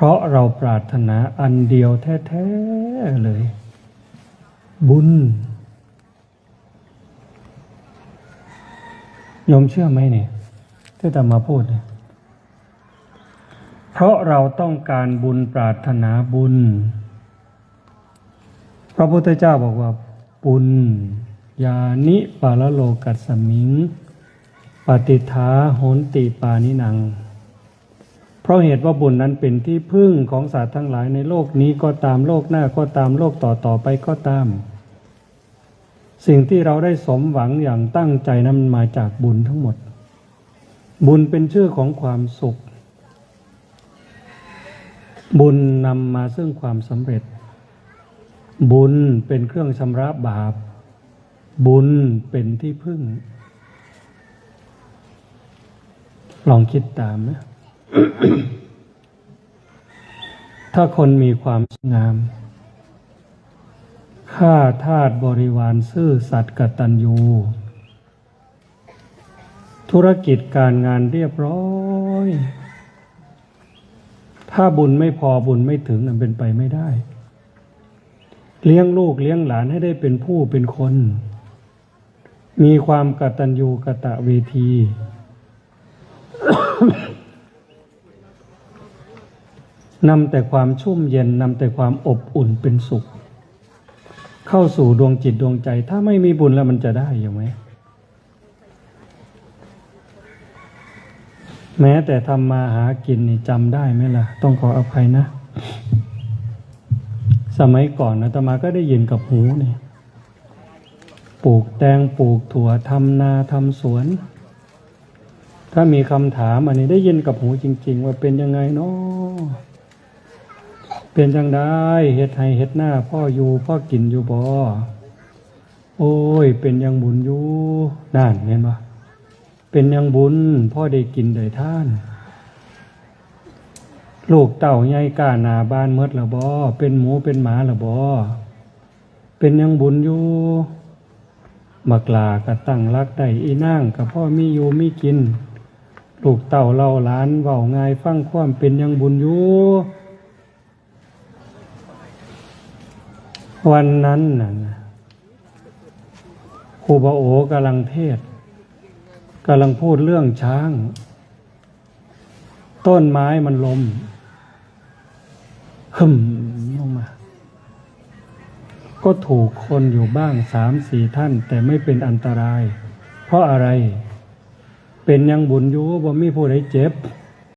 เพราะเราปรารถนาอันเดียวแท้ๆเลย บุญยมเชื่อไหมเนี่ยที่ตามาพูดเนี่ยเพราะเราต้องการบุญปรารถนาบุญ พระพุทธเจ้าบอกว่า ปุญญานิปาลโลกัสมิง ปฏิทาโหนติปานินัง ราะเหตุว่าบุญนั้นเป็นที่พึ่งของสัตว์ทั้งหลายในโลกนี้ก็ตามโลกหน้าก็ตามโลกต่อต่อไปก็ตาม สิ่งที่เราได้สมหวังอย่างตั้งใจนั้นมันมาจากบุญทั้งหมด บุญเป็นชื่อของความสุข บุญนำมาซึ่งความสำเร็จ บุญเป็นเครื่องชำระบาป บุญเป็นที่พึ่ง ลองคิดตามนะ ถ้าคนมีความสงามข้าทาสบริวารซื่อสัตย์กตัญญูธุรกิจการงานเรียบร้อย ถ้าบุญไม่พอบุญไม่ถึงมันเป็นไปไม่ได้ เลี้ยงลูกเลี้ยงหลานให้ได้เป็นผู้เป็นคน มีความกตัญญูกะตะเวที นำแต่ความชุ่มเย็นนำแต่ความอบอุ่นเป็นสุข เข้าสู่ดวงจิตดวงใจ ถ้าไม่มีบุญแล้วมันจะได้อยู่ไหมแม้แต่ทำมาหากินนี่จำได้ไหมล่ะ ต้องขออภัยนะ สมัยก่อนนะตมาก็ได้ยินกับหูนี่ปลูกแตงปลูกถั่วทำนาทำสวน ถ้ามีคำถามอันนี้ได้ยินกับหูจริง ๆ ว่าเป็นยังไงเนาะ เป็นจังได้เฮ็ดให้เฮ็ดหน้าพ่ออยู่พ่อกินอยู่บ่โอ้ย เป็นยังบุญอยู่นั่นเห็นปะเป็นยังบุญพ่อได้กินได้ท่าน ลูกเต่าใหญ่ก้าหนาบ้านเมดละบ่เป็นหมูเป็นหมาละบ่เป็นยังบุญอยู่มักลาก็ตั้งรักได้อีนั่งกับพ่อมีอยู่มีกิน ลูกเต่าเล่าล้านเว้าง่ายฟังความเป็นยังบุญอยู่ วันนั้นน่ะนะครูบาโอกำลังเทศกำลังพูดเรื่องช้าง ต้นไม้มันลมหึมลงมา ก็ถูกคนอยู่บ้างสามสี่ท่าน แต่ไม่เป็นอันตราย เพราะอะไร เป็นยังบุญอยู่บ่มีผู้ใดเจ็บ